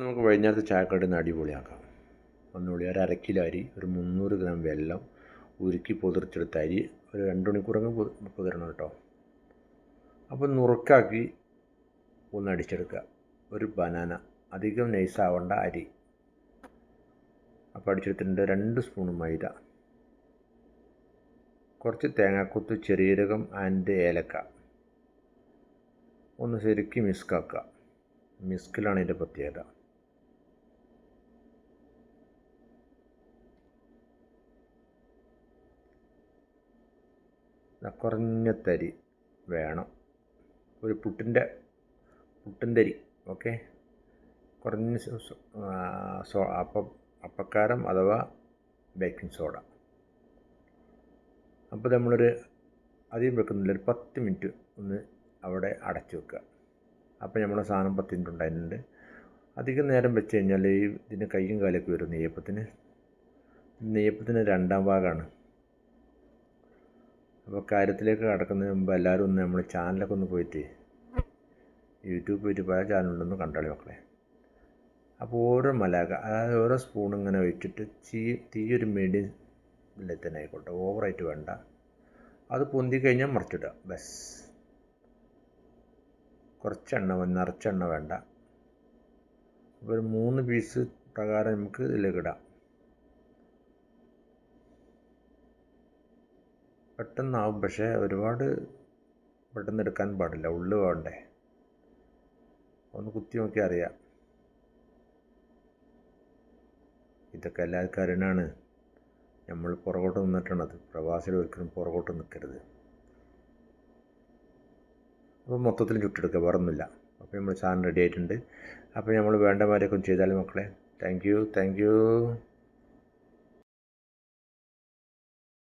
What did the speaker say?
നമുക്ക് വൈകുന്നേരത്തെ ചായക്കടയിൽ അടിപൊളിയാക്കാം. ഒന്നുകൂടി ഒരു അരക്കിലോ കിലോ അരി ഒരു മുന്നൂറ് ഗ്രാം വെള്ളം ഉരുക്കി പൊതിർച്ചെടുത്ത അരി ഒരു രണ്ട് മണിക്കൂറങ്ങ് പൊതിരണം കേട്ടോ. അപ്പോൾ നുറുക്കാക്കി ഒന്ന് അടിച്ചെടുക്കുക. ഒരു ബനാന അധികം നൈസാവേണ്ട അരി. അപ്പോൾ അടിച്ചെടുത്തിട്ടുണ്ട് രണ്ട് സ്പൂൺ മൈദ. കുറച്ച് തേങ്ങാക്കൊത്ത് ചെറിയരകം ആൻഡ് ഏലക്ക. ഒന്ന് ശരിക്കും മിസ്കാക്കുക മിസ്കിലാണ് ഇതിന്റെ പ്രത്യേകത. കുറഞ്ഞ തരി വേണം. ഒരു പുട്ടിന്റെ പുട്ടിന്റെ തരി ഓക്കെ? കുറഞ്ഞ സോ അപ്പ അപ്പക്കാരം അഥവാ ബേക്കിംഗ് സോഡ. അപ്പോൾ നമ്മളൊരു അധികം വെക്കുന്നില്ല ഒരു പത്ത് മിനിറ്റ് ഒന്ന് അവിടെ അടച്ചു വെക്കുക. അപ്പോൾ നമ്മുടെ സാധനം പത്ത് മിനിറ്റ് ഉണ്ടായിട്ടുണ്ട്. അധികം നേരം വെച്ച് കഴിഞ്ഞാൽ ഈ ഇതിന് കൈയും കാലൊക്കെ വരും നെയ്യപ്പത്തിന്. നെയ്യപ്പത്തിന് രണ്ടാം ഭാഗമാണ്. അപ്പോൾ കാര്യത്തിലേക്ക് കടക്കുന്നതിന് മുമ്പ് എല്ലാവരും ഒന്ന് നമ്മുടെ ചാനലൊക്കെ ഒന്ന് പോയിട്ട് യൂട്യൂബ് പോയിട്ട് പല ചാനലുണ്ടെന്ന് കണ്ടോളി മക്കളെ. അപ്പോൾ ഓരോ മലക അതായത് ഓരോ സ്പൂൺ ഇങ്ങനെ വെച്ചിട്ട് തീ തീ ഒരു മീഡിയം ഇതിൽ തന്നെ ആയിക്കോട്ടെ ഓവറായിട്ട് വേണ്ട. അത് പൊന്തി കഴിഞ്ഞാൽ മറിച്ചിടുക ബസ്. കുറച്ചെണ്ണ നിറച്ചെണ്ണ വേണ്ട. അപ്പോൾ ഒരു മൂന്ന് പീസ് പ്രകാരം നമുക്ക് ഇതിലേക്ക് ഇടാം. പെട്ടെന്നാവും. പക്ഷേ ഒരുപാട് പെട്ടെന്ന് എടുക്കാൻ പാടില്ല. ഉള്ളു വേണ്ടേ? ഒന്ന് കുത്തി നോക്കി അറിയാം. ഇതൊക്കെ എല്ലാവർക്കും നമ്മൾ പുറകോട്ട് നിന്നിട്ടാണത് പ്രവാസികൾ ഒരിക്കലും പുറകോട്ട് നിൽക്കരുത്. അപ്പോൾ മൊത്തത്തിൽ ചുട്ടെടുക്കുക. വേറൊന്നുമില്ല. അപ്പോൾ നമ്മൾ സാധനം റെഡി ആയിട്ടുണ്ട്. അപ്പോൾ നമ്മൾ വേണ്ട മാതിരിയൊക്കെ ചെയ്താൽ മക്കളെ. Thank you thank you